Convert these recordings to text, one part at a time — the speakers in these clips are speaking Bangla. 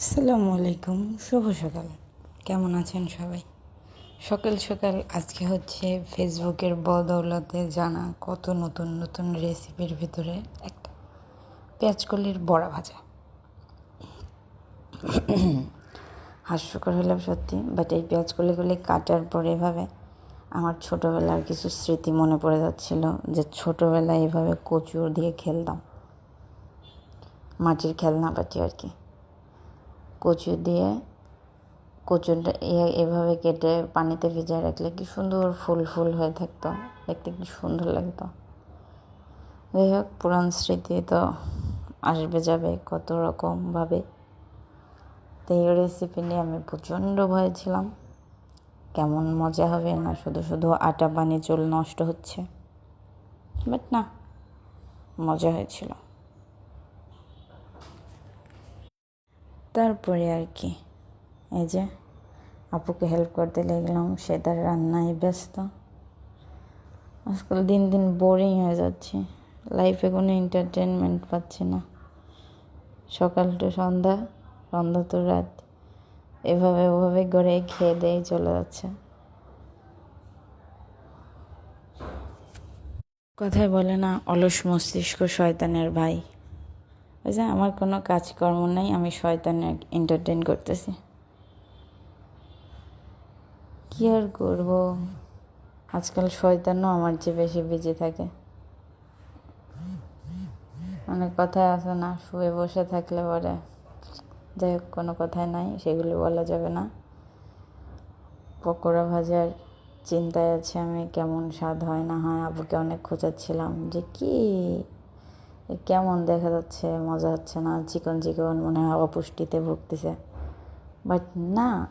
আসসালামু আলাইকুম, শুভ সকাল। কেমন আছেন সবাই? সকাল সকাল আজকে হচ্ছে ফেসবুকের বদৌলতে জানা কত নতুন নতুন রেসিপির ভিতরে একটা পেঁয়াজকলির বড়া ভাজা। হাস্যকর হলেও সত্যি বাট এই পেঁয়াজকলিগুলি কাটার পরে এভাবে আমার ছোটোবেলার কিছু স্মৃতি মনে পড়ে যাচ্ছিল যে ছোটোবেলায় এভাবে কচুর দিয়ে খেলতাম। মাটির খেলনা পাটি আর কি। কচু দিয়ে কচুটা এভাবে কেটে পানিতে ভিজিয়ে রাখলে কি সুন্দর ফুল ফুল হয়ে থাকতো, দেখতে কি সুন্দর লাগতো। যাই হোক পুরান স্মৃতি তো আসবে যাবে কত রকমভাবে। তো এই রেসিপি নিয়ে আমি প্রচণ্ড ভয় ছিলাম। কেমন মজা হবে না, শুধু শুধু আটা পানি চুল নষ্ট হচ্ছে। বাট না, মজা হয়েছিল। তারপরে আর কি। এই যে আপুকে হেল্প করতে লাগলাম, সে তার রান্নায় ব্যস্ত। আজকাল দিন দিন বোরিং হয়ে যাচ্ছে। লাইফে কোনো এন্টারটেনমেন্ট পাচ্ছি না। সকাল টু সন্ধ্যা সন্ধ্যা তো রাত। এভাবে, ওভাবে করে খেয়ে দিয়ে চলে যাচ্ছে। কথায় বলে না, অলস মস্তিষ্ক শয়তানের ভাই। ওই যে আমার কোনো কাজকর্ম নেই, আমি শয়তানের এন্টারটেন করতেছি। কি আর করব? আজকাল শয়তানও আমার চেয়ে বেশি বিজি থাকে। অনেক কথায় আছে না, শুয়ে বসে থাকলে পরে। যাই হোক, কোনো কথাই নাই, সেগুলো বলা যাবে না। পকোড়া ভাজার চিন্তায় আছে আমি, কেমন স্বাদ হয় না হয়, আবুকে অনেক খোঁচাচ্ছিলাম যে কি কেমন দেখা যাচ্ছে? মজা হচ্ছে না? চিকন চিকন মনে হয় অপুষ্টিতে ভুগতেছে। বাট না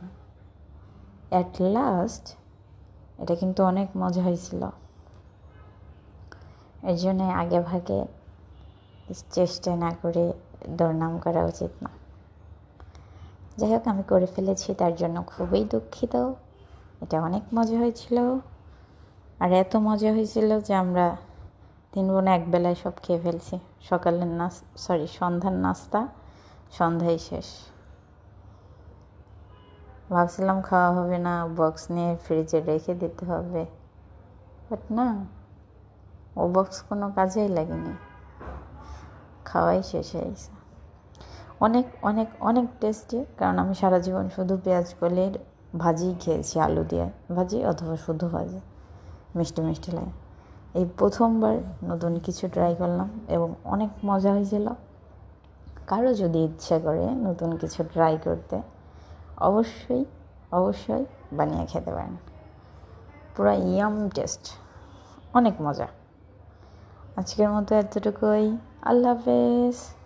অ্যাট লাস্ট এটা কিন্তু অনেক মজা হয়েছিল। এর জন্য আগে ভাগে চেষ্টা না করে দরনাম করা উচিত না। যাই হোক, আমি করে ফেলেছি, তার জন্য খুবই দুঃখিত। এটা অনেক মজা হয়েছিল। আর এত মজা হয়েছিল যে আমরা তিন বোন এক বেলায় সব খেয়ে ফেলছি। সকালের নাস সরি সন্ধ্যার নাস্তা, সন্ধ্যায় শেষ। ভাবছিলাম খাওয়া হবে না বক্স নিয়ে ফ্রিজে রেখে দিতে হবে। বাট না, ও বক্স কোনো কাজেই লাগেনি। খাওয়াই শেষ হয়ে গেছে। অনেক অনেক অনেক টেস্টি কারণ আমি সারা জীবন শুধু পেঁয়াজ কলির ভাজিই খেয়েছি, আলু দিয়ে ভাজি অথবা শুধু ভাজি। মিষ্টি মিষ্টি লাগে। এই প্রথমবার নতুন কিছু ট্রাই করলাম এবং অনেক মজা হয়েছিল। কারও যদি ইচ্ছা করে নতুন কিছু ট্রাই করতে, অবশ্যই অবশ্যই বানিয়ে খেতে পারেন। পুরো ইয়াম টেস্ট অনেক মজা। আজকের মতো এতটুকুই। আল্লাহ হাফেজ।